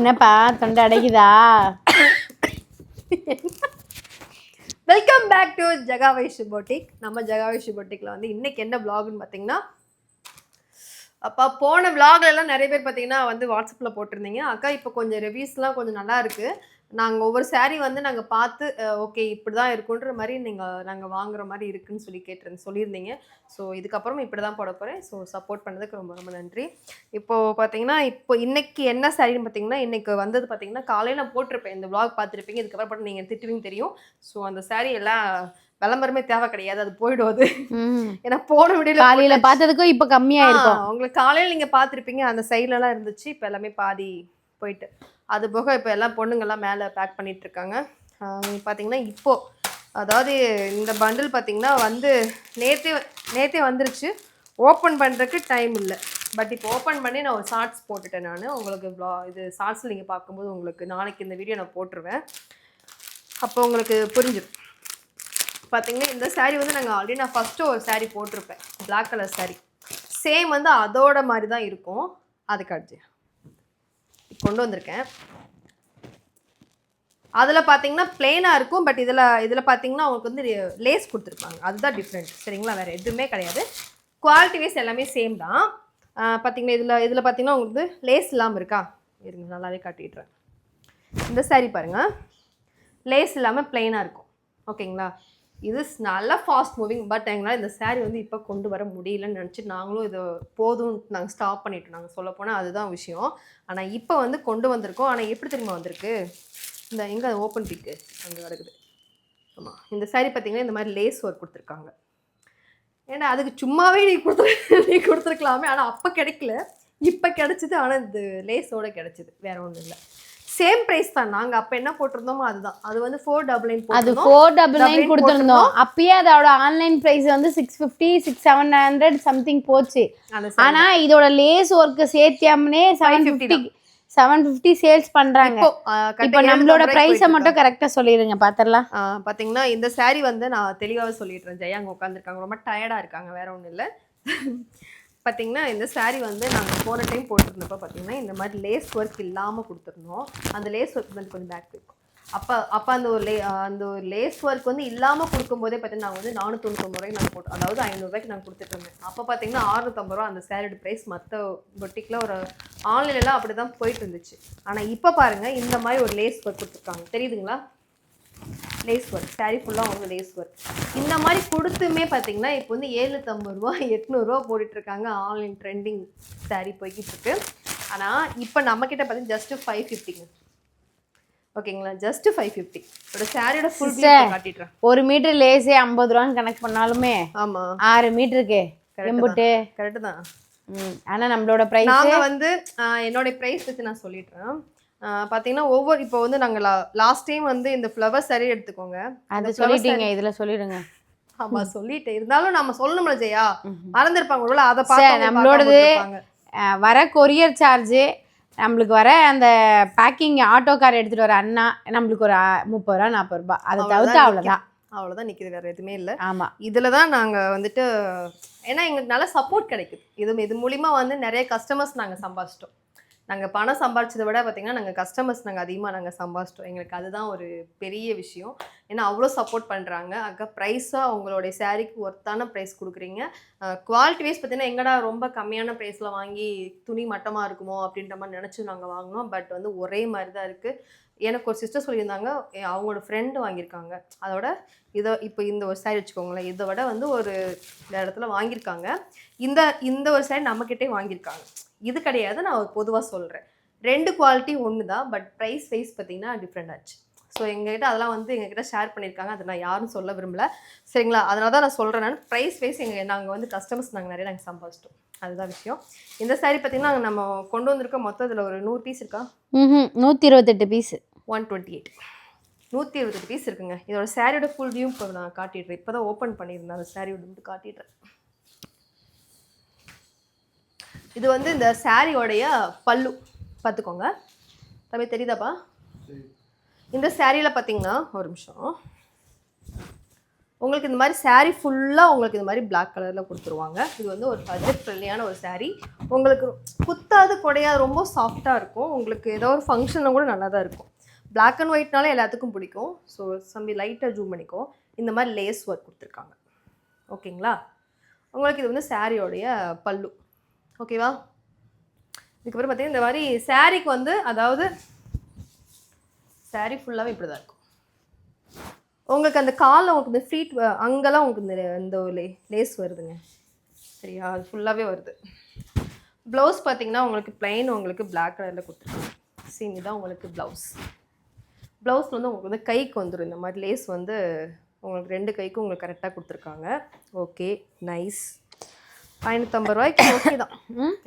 என்னப்பா தொண்டை அடைக்குதா? Welcome back to Jagavaishu boutique நம்ம ஜகாவைஷு பொட்டிக்கில் வந்து இன்னைக்கு என்ன பிளாக்னு பார்த்தீங்கன்னா அப்பா போன விளாக்லாம் எல்லாம் நிறைய பேர் பார்த்தீங்கன்னா வந்து வாட்ஸ்அப்பில் போட்டிருந்தீங்க. அக்கா இப்போ கொஞ்சம் ரிவ்யூஸ்லாம் கொஞ்சம் நல்லா இருக்கு. நாங்கள் ஒவ்வொரு saree வந்து நாங்கள் பார்த்து ஓகே இப்படி தான் இருக்குன்ற மாதிரி நீங்கள் நாங்கள் வாங்குற மாதிரி இருக்குன்னு சொல்லி கேட்டிருந்த சொல்லியிருந்தீங்க. ஸோ இதுக்கப்புறம் இப்படி தான் போட போகிறேன் ஸோ சப்போர்ட் பண்ணதுக்கு ரொம்ப ரொம்ப நன்றி. இப்போது பார்த்தீங்கன்னா இப்போ இன்னைக்கு என்ன சாரின்னு பார்த்தீங்கன்னா இன்னைக்கு வந்தது பார்த்தீங்கன்னா காலையில் நான் போட்டிருப்பேன். இந்த vlog பார்த்துருப்பீங்க. இதுக்கப்புறம் நீங்கள் திட்டுவீங்க தெரியும். ஸோ அந்த saree எல்லாம் விளம்பரமே தேவை கிடையாது. அது போயிடும் அது ஏன்னா போன வீடியோல காலையில பார்த்ததுக்கும் இப்ப கம்மியா இருக்கும் உங்களுக்கு காலையில் நீங்கள் பார்த்துருப்பீங்க. அந்த சைட்லலாம் இருந்துச்சு. இப்போ எல்லாமே பாதி போயிட்டு. அது போக இப்போ எல்லாம் பொண்ணுங்கெல்லாம் மேலே பேக் பண்ணிட்டு இருக்காங்க பார்த்தீங்கன்னா இப்போது அதாவது இந்த பண்டில் பார்த்தீங்கன்னா வந்து நேற்றே நேற்றே வந்துருச்சு. ஓப்பன் பண்ணுறதுக்கு டைம் இல்லை. பட் இப்போ ஓப்பன் பண்ணி நான் ஒரு ஷார்ட்ஸ் போட்டுட்டேன் நான். உங்களுக்கு ப்ளா இது ஷார்ட்ஸில் நீங்கள் பார்க்கும்போது உங்களுக்கு நாளைக்கு இந்த வீடியோ நான் போட்டுருவேன். அப்போ உங்களுக்கு புரிஞ்சிடும் பார்த்தீங்கன்னா இந்த சாரீ வந்து நாங்கள் ஆல்ரெடி நான் ஃபஸ்ட்டு ஒரு சாரீ போட்டிருப்பேன். பிளாக் கலர் சாரீ சேம் வந்து அதோட மாதிரி தான் இருக்கும். அதுக்கு அடுத்து. கொண்டு வந்திருக்கேன். அதில் பார்த்தீங்கன்னா பிளெயினாக இருக்கும் பட் இதில் இதில் பார்த்தீங்கன்னா அவங்களுக்கு வந்து லேஸ் கொடுத்துருப்பாங்க. அதுதான் டிஃப்ரெண்ட் சரிங்களா? வேறு எதுவுமே கிடையாது. குவாலிட்டி வைஸ் எல்லாமே சேம் தான். பார்த்தீங்கன்னா இதில் இதில் பார்த்தீங்கன்னா உங்களுக்கு லேஸ் இல்லாமல் இருக்கா? இருங்க நல்லாவே காட்டிடுறேன். இந்த சாரி பாருங்கள் லேஸ் இல்லாமல் பிளெயினாக இருக்கும். ஓகேங்களா இது நல்லா ஃபாஸ்ட் மூவிங் பட் எங்களால் இந்த saree வந்து இப்போ கொண்டு வர முடியலன்னு நினச்சி நாங்களும் இது போதும் நாங்கள் ஸ்டாப் பண்ணிட்டோம். நாங்கள் சொல்ல போனால் அதுதான் விஷயம். ஆனால் இப்போ வந்து கொண்டு வந்திருக்கோம். ஆனால் எப்படி திரும்ப வந்திருக்கு? இந்த எங்கே ஓப்பன் பிக்கு அங்கே கிடக்குது. ஆமாம் இந்த saree பார்த்தீங்கன்னா இந்த மாதிரி லேஸ் ஒர்க் கொடுத்துருக்காங்க. ஏன்னா அதுக்கு சும்மாவே நீ கொடுத்துரு நீ கொடுத்துருக்கலாமே. ஆனால் அப்போ கிடைக்கல. இப்போ கிடைச்சிது ஆனால் இந்த லேஸோட கிடைச்சிது. வேறு ஒன்றும் இல்லை. சேம் ப்ரைஸ் தான். நாங்கள் அப்போ என்ன போட்டிருந்தோமோ அதுதான். அது வந்து ஃபோர் டபுள் நைன் அது ஃபோர் டபுள் நைன் கொடுத்துருந்தோம். அப்பயே அதோட ஆன்லைன் பிரைஸ் வந்து six fifty six seven hundred something போச்சு. ஆனா இதோட lace work சேர்த்தியாமனே seven 550 fifty seven fifty sales பண்றாங்க. இப்போ நம்மளோட பிரைஸை மட்டும் கரெக்டா சொல்லிடுங்க பாத்திரலாம். ஆ, பாத்தீங்கன்னா இந்த saree வந்து நான் தெளிவாக சொல்லிடுறேன். ஜெயா அங்கே உட்காந்துருக்காங்க ரொம்ப டயர்டாக இருக்காங்க. வேற ஒன்றும் இல்லை. பார்த்தீங்கன்னா இந்த சாரீ வந்து நாங்கள் போன டைம் போட்டிருந்தப்போ பார்த்தீங்கன்னா இந்த மாதிரி லேஸ் ஒர்க் இல்லாமல் கொடுத்துருந்தோம். அந்த லேஸ் ஒர்க் வந்து கொஞ்சம் பேக் இருக்கும் அப்போ அப்போ அந்த ஒரு லே அந்த ஒரு லேஸ் ஒர்க் வந்து இல்லாமல் கொடுக்கும்போதே பார்த்தீங்கன்னா நாங்கள் வந்து நானூற்றொண்ணூத்தொம்பது ரூபாய்க்கு நாங்கள் போட்டோம் அதாவது ஐநூறுரூவாய்க்கு நாங்கள் கொடுத்துட்டு இருந்தேன் அப்போ பார்த்தீங்கன்னா அறுநூத்தம்பது ரூபா அந்த சேரீடு ப்ரைஸ் மற்ற பொட்டிக்கில் ஒரு ஆன்லைன்லாம் அப்படி தான் போயிட்டு இருந்துச்சு. ஆனால் இப்போ பாருங்கள் இந்த மாதிரி ஒரு லேஸ் ஒர்க் கொடுத்துருக்காங்க. தெரியுதுங்களா? லேஸ் ஒர்க் saree ஃபுல்லாக வந்து லேஸ் ஒர்க் இந்த மாதிரி கொடுத்துமே பார்த்தீங்கன்னா இப்போ வந்து ஏழுநூற்றம்பது ரூபா எட்நூறுரூவா போட்டுட்ருக்காங்க ஆன்லைன் ட்ரெண்டிங் saree போய்கிட்டு இருக்கு. ஆனால் இப்போ நம்மக்கிட்ட பார்த்தீங்கன்னா ஜஸ்ட் ஃபைவ் ஃபிஃப்டிங்க ஓகேங்களா ஜஸ்ட் ஃபைவ் ஃபிஃப்டி ஒரு சாரியோட ஃபுல் காட்டிடுறேன் ஒரு மீட்டர் லேஸே ஐம்பது ரூபான்னு கணக்கு பண்ணாலுமே ஆமாம் ஆறு மீட்டருக்கு எம்புட்டு. கரெக்டு தான். ஆனா நம்மளோட பிரைஸ் நாங்க வந்து என்னோட ப்ரைஸ் பற்றி நான் சொல்லிடுறேன். பார்த்தீங்கன்னா ஒவ்வொரு இப்போ வந்து நாங்கள் லாஸ்ட் டைம் வந்து இந்த ஃப்ளவர் saree எடுத்துக்கோங்க. அது சொல்லிட்டீங்க இதுல சொல்லிடுங்க. ஆமா சொல்லிட்டேன். இருந்தாலும் நம்ம சொல்லணும்ல ஜெயா? மறந்துருப்பாங்க அதை சரி, பார்த்து நம்மளோடது வர கொரியர் சார்ஜு நம்மளுக்கு வர அந்த பேக்கிங் ஆட்டோ கார் எடுத்துட்டு வர அண்ணா நம்மளுக்கு ஒரு முப்பது ரூபா நாற்பது ரூபாய் அதை தவிர்த்து அவ்வளவுதான். அவ்வளோதான் நிக்குது வேற எதுவுமே இல்லை. ஆமா. இதில் தான் நாங்கள் வந்துட்டு ஏன்னா எங்களுக்கு நல்ல சப்போர்ட் கிடைக்குது. இது இது மூலிமா வந்து நிறைய கஸ்டமர்ஸ் நாங்கள் சம்பாதிச்சிட்டோம். நாங்கள் பணம் சம்பாதிச்சதை விட பார்த்தீங்கன்னா நாங்கள் கஸ்டமர்ஸ் நாங்கள் அதிகமாக நாங்கள் சம்பாதிச்சிட்டோம். எங்களுக்கு அதுதான் ஒரு பெரிய விஷயம். ஏன்னா அவ்வளோ சப்போர்ட் பண்ணுறாங்க அக்கா ப்ரைஸாக உங்களுடைய சாரீக்கு ஒர்த்தான ப்ரைஸ் கொடுக்குறீங்க. குவாலிட்டி வைஸ் பார்த்தீங்கன்னா எங்கடா ரொம்ப கம்மியான ப்ரைஸில் வாங்கி துணி மட்டமாக இருக்குமோ அப்படின்ற மாதிரி நினச்சி நாங்கள் வாங்கினோம். பட் வந்து ஒரே மாதிரி தான் இருக்குது எனக்கு ஒரு சிஸ்டர் சொல்லியிருந்தாங்க அவங்களோட ஃப்ரெண்டு வாங்கியிருக்காங்க. அதோட இதை இப்போ இந்த ஒரு சாரி வச்சுக்கோங்களேன் இதை விட வந்து ஒரு இந்த இடத்துல வாங்கியிருக்காங்க. இந்த இந்த ஒரு சாரி நம்மக்கிட்டே வாங்கியிருக்காங்க. இது கிடையாது நான் ஒரு பொதுவாக சொல்கிறேன் ரெண்டு குவாலிட்டி ஒன்று தான் பட் ப்ரைஸ் வைஸ் பார்த்தீங்கன்னா டிஃப்ரெண்ட் ஆச்சு. ஸோ எங்ககிட்ட அதெல்லாம் வந்து எங்ககிட்ட ஷேர் பண்ணியிருக்காங்க. அதை நான் யாரும் சொல்ல விரும்பல. சரிங்களா? அதனால தான் நான் சொல்கிறேன் நான். ப்ரைஸ் வைஸ் எங்கள் நாங்கள் வந்து கஸ்டமர்ஸ் நாங்கள் நிறைய நாங்கள் சம்பாதிச்சிட்டோம். அதுதான் விஷயம். இந்த சாரி பார்த்தீங்கன்னா நம்ம கொண்டு வந்திருக்க மொத்தம் இதில் ஒரு நூறு பீஸ் இருக்கா? ம் நூற்றி இருபத்தெட்டு பீஸு ஒன் டுவெண்ட்டி எயிட் நூற்றி இருபத்தெட்டு பீஸ் இருக்குங்க. இதோட சாரியோட ஃபுல் வியூ இப்போ நான் காட்டிடுறேன். இப்போ தான் ஓப்பன் பண்ணியிருந்தேன். அந்த சாரியோட வந்து காட்டிடுறேன். இது வந்து இந்த சாரியோடைய பல்லு. பார்த்துக்கோங்க. தம்பி தெரியுதாப்பா? இந்த சாரியில் பார்த்தீங்கன்னா ஒரு நிமிஷம். உங்களுக்கு இந்த மாதிரி சாரீ ஃபுல்லாக உங்களுக்கு இந்த மாதிரி பிளாக் கலரில் கொடுத்துருவாங்க. இது வந்து ஒரு பட்ஜெட் ஃப்ரெண்ட்லியான ஒரு சாரீ உங்களுக்கு குத்தாது குடையாது ரொம்ப சாஃப்டாக இருக்கும். உங்களுக்கு ஏதோ ஒரு ஃபங்க்ஷனில் கூட நல்லா தான் இருக்கும். பிளாக் அண்ட் ஒயிட்னால எல்லாத்துக்கும் பிடிக்கும். ஸோ சம்பி லைட்டாக ஜூம் பண்ணிக்கோ. இந்த மாதிரி லேஸ் ஒர்க் கொடுத்துருக்காங்க. ஓகேங்களா? உங்களுக்கு இது வந்து சாரியோடைய பல்லு. ஓகேவா இதுக்கப்புறம் பார்த்தீங்கன்னா இந்த மாதிரி சாரீக்கு வந்து அதாவது saree ஃபுல்லாகவே இப்படி தான் இருக்கும். உங்களுக்கு அந்த காலில் உங்களுக்கு இந்த ஃப்ரீட் அங்கெல்லாம் உங்களுக்கு இந்த இந்த ஒரு லே லேஸ் வருதுங்க. சரியா? அது ஃபுல்லாகவே வருது. ப்ளவுஸ் பார்த்தீங்கன்னா உங்களுக்கு ப்ளைன் உங்களுக்கு பிளாக் கலரில் கொடுத்துருக்காங்க. சீன் தான் உங்களுக்கு ப்ளவுஸ் ப்ளவுஸில் வந்து உங்களுக்கு வந்து கைக்கு வந்துடும் இந்த மாதிரி லேஸ் வந்து உங்களுக்கு ரெண்டு கைக்கும் உங்களுக்கு கரெக்டாக கொடுத்துருக்காங்க. ஓகே நைஸ் ஐநூற்றம்பது ரூபாய்க்கு ஓகே தான்.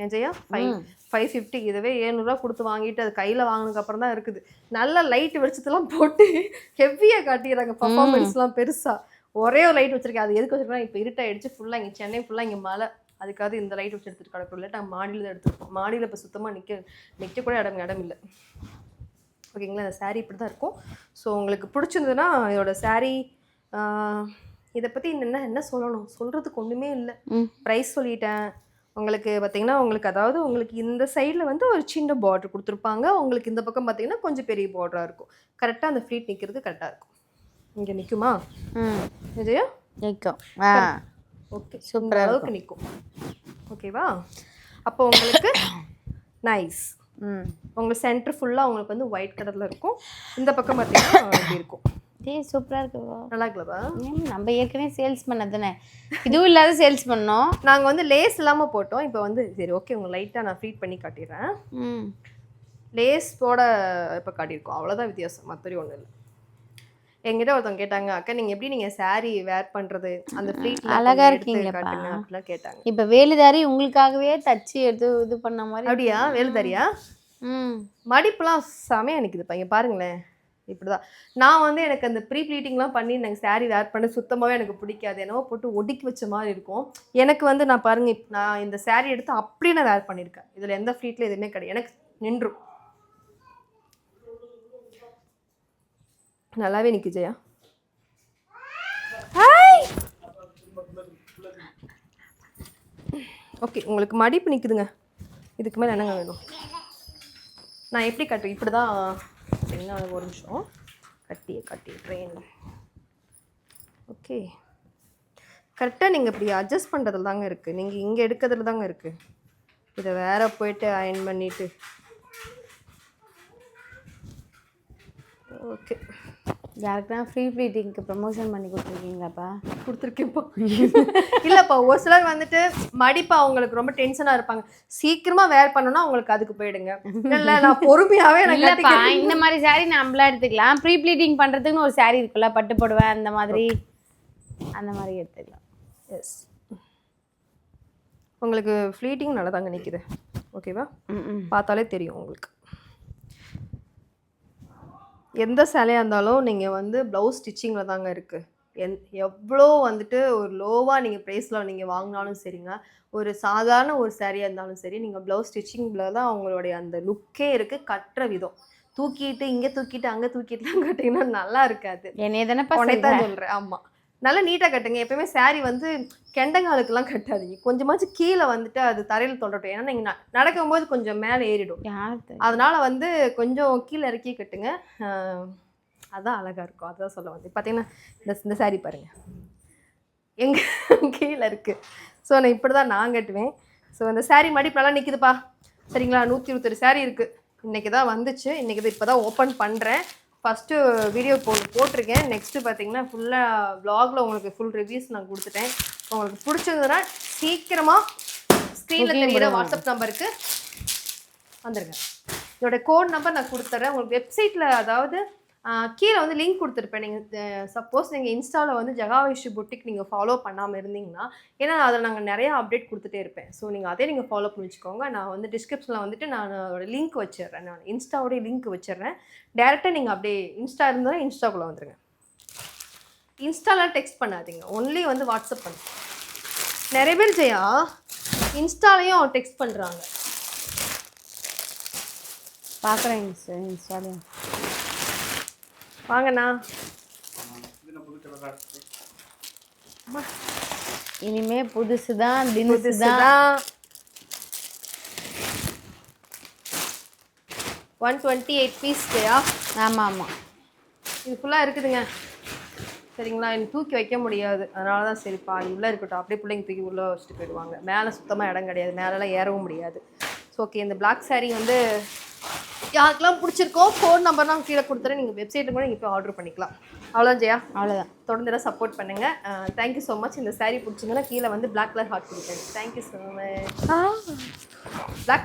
ஏன் ஜெயா? ஃபைவ் ஃபைவ் ஃபிஃப்டி இதுவே ஏழ்நூறுவா கொடுத்து வாங்கிட்டு அது கையில் வாங்கினதுக்கு அப்புறம் தான் இருக்குது. நல்ல லைட் வெளிச்சத்தெல்லாம் போட்டு ஹெவியாக காட்டிடுறாங்க பர்ஃபார்மன்ஸ்லாம் பெருசாக ஒரே ஒரு லைட் வச்சிருக்கேன். அது எதுக்கு வச்சிருக்கேன் இப்போ இருட்டாயிடுச்சு ஃபுல்லாக இங்கே சென்னை ஃபுல்லாக இங்கே மழை அதுக்காக இந்த லைட் வச்சு எடுத்துட்டு கிடக்கும் இல்லாட்டா மாடியில் தான் எடுத்துருப்போம் மாடியில் இப்போ சுத்தமாக நிற்க நிற்க கூட இடம் இடம் இல்லை. ஓகேங்களா இந்த saree இப்படி தான் இருக்கும். ஸோ உங்களுக்கு பிடிச்சிருந்ததுன்னா இதோட ஆஹ், இதை பற்றி என்ன என்ன சொல்லணும்? சொல்கிறதுக்கு ஒன்றுமே இல்லை. ப்ரைஸ் சொல்லிட்டேன். உங்களுக்கு பார்த்தீங்கன்னா உங்களுக்கு அதாவது உங்களுக்கு இந்த சைடில் வந்து ஒரு சின்ன பார்டர் கொடுத்துருப்பாங்க. உங்களுக்கு இந்த பக்கம் பார்த்தீங்கன்னா கொஞ்சம் பெரிய பார்டராக இருக்கும். கரெக்டாக அந்த ஃப்ளீட் நிற்கிறது கரெக்டாக இருக்கும். இங்கே நிற்குமா ம். விஜயா? நிற்கும் ஓகே சூப்பர் அளவுக்கு நிற்கும் ஓகேவா அப்போ உங்களுக்கு நைஸ் ம். உங்கள் சென்டர் ஃபுல்லாக உங்களுக்கு வந்து ஒயிட் கலரில் இருக்கும். இந்த பக்கம் பார்த்தீங்கன்னா இப்படி இருக்கும். ஏய் சூப்பராக இருக்குவா நல்லா இருக்குல்லவா நம்ம ஏற்கனவே சேல்ஸ் பண்ண தானே இதுவும் இல்லாத சேல்ஸ் பண்ணோம். நாங்கள் வந்து லேஸ் இல்லாமல் போட்டோம். இப்போ வந்து சரி ஓகே உங்கள் லைட்டாக நான் ஃப்ரீட் பண்ணி காட்டிடுறேன். ம். லேஸ் போட இப்போ காட்டியிருக்கோம். அவ்வளோதான் வித்தியாசம். மற்றபடி ஒன்றும் இல்லை. என்கிட்ட ஒருத்தவங்க கேட்டாங்க அக்கா நீங்கள் எப்படி நீங்கள் saree வேர் பண்ணுறது அந்த ஃப்ளீட் அழகா. காட்டுங்க அப்படிலாம் கேட்டாங்க. இப்போ வேலுதாரி உங்களுக்காகவே தச்சு எடுத்து இது பண்ண மாதிரி அப்படியா? வேலுதாரியா ம். மடிப்புலாம் செமையாக நிற்குதுப்பா இங்கே பாருங்களேன். இப்படிதான். நான் வந்து எனக்கு அந்த ப்ரீ ப்ளீட்டிங்லாம் பண்ணி எனக்கு saree வேர் பண்ண சுத்தமாகவே எனக்கு பிடிக்காது. என்னவோ போட்டு ஒடுக்கி வச்ச மாதிரி இருக்கும். எனக்கு வந்து நான் பாருங்க நான் இந்த saree எடுத்து அப்படியே நான் வேர் பண்ணியிருக்கேன். இதில் எந்த ஃப்ளீட்டில் எதுவுமே கிடையாது. எனக்கு நின்றும். நல்லாவே நிற்கு ஜெயா. ஓகே உங்களுக்கு மடிப்பு நிற்குதுங்க இதுக்கு மேலே என்னங்க வேணும்? நான் எப்படி கட்டு இப்படி தான் சரிங்களா ஒரு நிமிஷம். கட்டி கட்டி ட்ரெயின் ஓகே. கரெக்டாக நீங்கள் இப்படி அட்ஜஸ்ட் பண்ணுறதுல தாங்க இருக்குது நீங்கள் இங்கே எடுக்கிறதுல தாங்க இருக்குது இதை வேறு போயிட்டு அயன் பண்ணிவிட்டு ஓகே. யாருக்குனா ஃப்ரீ ப்ளீட்டிங்க்கு ப்ரமோஷன் பண்ணி கொடுத்துருக்கீங்களாப்பா? கொடுத்துருக்கேன்ப்பா. இல்லைப்பா ஒரு சிலர் வந்துட்டு மடிப்பா அவங்களுக்கு ரொம்ப டென்ஷனாக இருப்பாங்க. சீக்கிரமா வேர் பண்ணணும்னா அவங்களுக்கு அதுக்கு போயிடுங்க. இல்லை நான் பொறுமையாவே நான் இல்லப்பா. இந்த மாதிரி saree நம்மளா எடுத்துக்கலாம். ப்ரீ ப்ளீட்டிங் பண்றதுக்குன்னு ஒரு saree இருக்குல்ல பட்டு புடவை அந்த மாதிரி. அந்த மாதிரி எடுத்துக்கலாம். எஸ் உங்களுக்கு ஃப்ளீட்டிங் நல்லா தாங்க நிற்குது ஓகேவா பார்த்தாலே தெரியும் உங்களுக்கு. எந்த சேலையாக இருந்தாலும் நீங்கள் வந்து ப்ளவுஸ் ஸ்டிச்சிங்கில் தாங்க இருக்குது என் எவ்வளோ வந்துட்டு ஒரு லோவாக நீங்கள் ப்ரைஸில் நீங்கள் வாங்கினாலும் சரிங்க. ஒரு சாதாரண ஒரு சேரீயாக இருந்தாலும் சரி நீங்கள் ப்ளவுஸ் ஸ்டிச்சிங்கில் தான் அவங்களுடைய அந்த லுக்கே இருக்குது கட்டுற விதம். தூக்கிட்டு இங்கே தூக்கிட்டு அங்கே தூக்கிட்டுலாம் கட்டிங்கன்னா நல்லா இருக்காது. என்னைய சொல்ற. சொல்கிறேன் ஆமாம் நல்லா நீட்டாக கட்டுங்க. எப்பயுமே saree வந்து கெண்டங்காலுக்கெல்லாம் கட்டாதீங்க. கொஞ்சமாச்சும் கீழே வந்துட்டு அது தரையில் தொடரட்டும் ஏன்னா நீங்கள் நடக்கும்போது கொஞ்சம் மேலே ஏறிடும்? அதனால வந்து கொஞ்சம் கீழே இறக்கி கட்டுங்க. ஆஹ் அதான் அழகா இருக்கும். அதான் சொல்ல வந்து பார்த்தீங்கன்னா இந்த இந்த saree பாருங்க. எங்க கீழே இருக்கு. ஸோ நான் இப்படி தான் நான் கட்டுவேன். ஸோ இந்த saree மடிப்பு நல்லா நிற்குதுப்பா சரிங்களா? நூற்றி இருபத்தொரு saree இருக்கு. இன்னைக்கு தான் வந்துச்சு. இன்னைக்கு தான் இப்போ தான் ஓப்பன் பண்ணுறேன் ஃபஸ்ட்டு வீடியோ போ போட்டிருக்கேன். நெக்ஸ்ட்டு பார்த்தீங்கன்னா ஃபுல்லாக வ்ளாகில் உங்களுக்கு ஃபுல் ரிவ்யூஸ் நான் கொடுத்துட்டேன். உங்களுக்கு பிடிச்சதுன்னா சீக்கிரமாக ஸ்க்ரீனில் பண்ணுங்க. வாட்ஸ்அப் நம்பருக்கு வந்துருங்க. இதோட கோட் நம்பர் நான் கொடுத்துட்றேன் உங்களுக்கு வெப்சைட்டில் அதாவது கீழே வந்து லிங்க் கொடுத்துருப்பேன். நீங்கள் சப்போஸ் நீங்கள் இன்ஸ்டாவில் வந்து ஜகாவிஷு புட்டிக் நீங்கள் ஃபாலோ பண்ணாமல் இருந்தீங்கன்னா ஏன்னா அதில் நாங்கள் நிறையா அப்டேட் கொடுத்துட்டே இருப்பேன். ஸோ நீங்கள் அதே நீங்கள் ஃபாலோ பண்ணி வச்சுக்கோங்க. நான் வந்து டிஸ்கிரிப்ஷனில் வந்துட்டு நான் ஒரு லிங்க் வச்சிடுறேன். நான் இன்ஸ்டாவோடைய லிங்க் வச்சிடுறேன். டேரெக்டாக நீங்கள் அப்படியே இன்ஸ்டா இருந்தால் இன்ஸ்டாக்குள்ளே வந்துருங்க. இன்ஸ்டாலாம் டெக்ஸ்ட் பண்ணாதீங்க. ஒன்லி வந்து வாட்ஸ்அப் பண்ணு. நிறைய பேர் ஜெயா இன்ஸ்டாலையும் டெக்ஸ்ட் பண்ணுறாங்க பார்க்குறேன் இன்ஸ்டா இன்ஸ்டாலையும் வாங்கண்ணா. இனிமே புதுசு தான் தினுசு தான் ஒன் டுவெண்ட்டி எயிட் பீஸ்லையா ஆமா ஆமா இது ஃபுல்லாக இருக்குதுங்க. சரிங்களா? எனக்கு தூக்கி வைக்க முடியாது. அதனால தான் சரிப்பா இவ்வளோ இருக்கட்டும். அப்படியே பிள்ளைங்க தூக்கி உள்ளே வச்சுட்டு போயிடுவாங்க. மேலே சுத்தமாக இடம் கிடையாது. மேலெலாம் ஏறவும் முடியாது. ஸோ ஓகே இந்த பிளாக் saree வந்து யாருக்கெல்லாம் பிடிச்சிருக்கோ ஃபோன் நம்பர் நான் கீழே கொடுத்துறேன். நீங்கள் வெப்சைட்டில் கூட நீங்கள் போய் ஆர்டர் பண்ணிக்கலாம். அவ்வளோதான் ஜெயா. அவ்வளவுதான். தொடர்ந்து சப்போர்ட் பண்ணுங்க. தேங்க்யூ ஸோ மச் இந்த saree பிடிச்சிங்கன்னா கீழே வந்து பிளாக் கலர் ஹார்ட் கொடுத்தேன் thank you so much black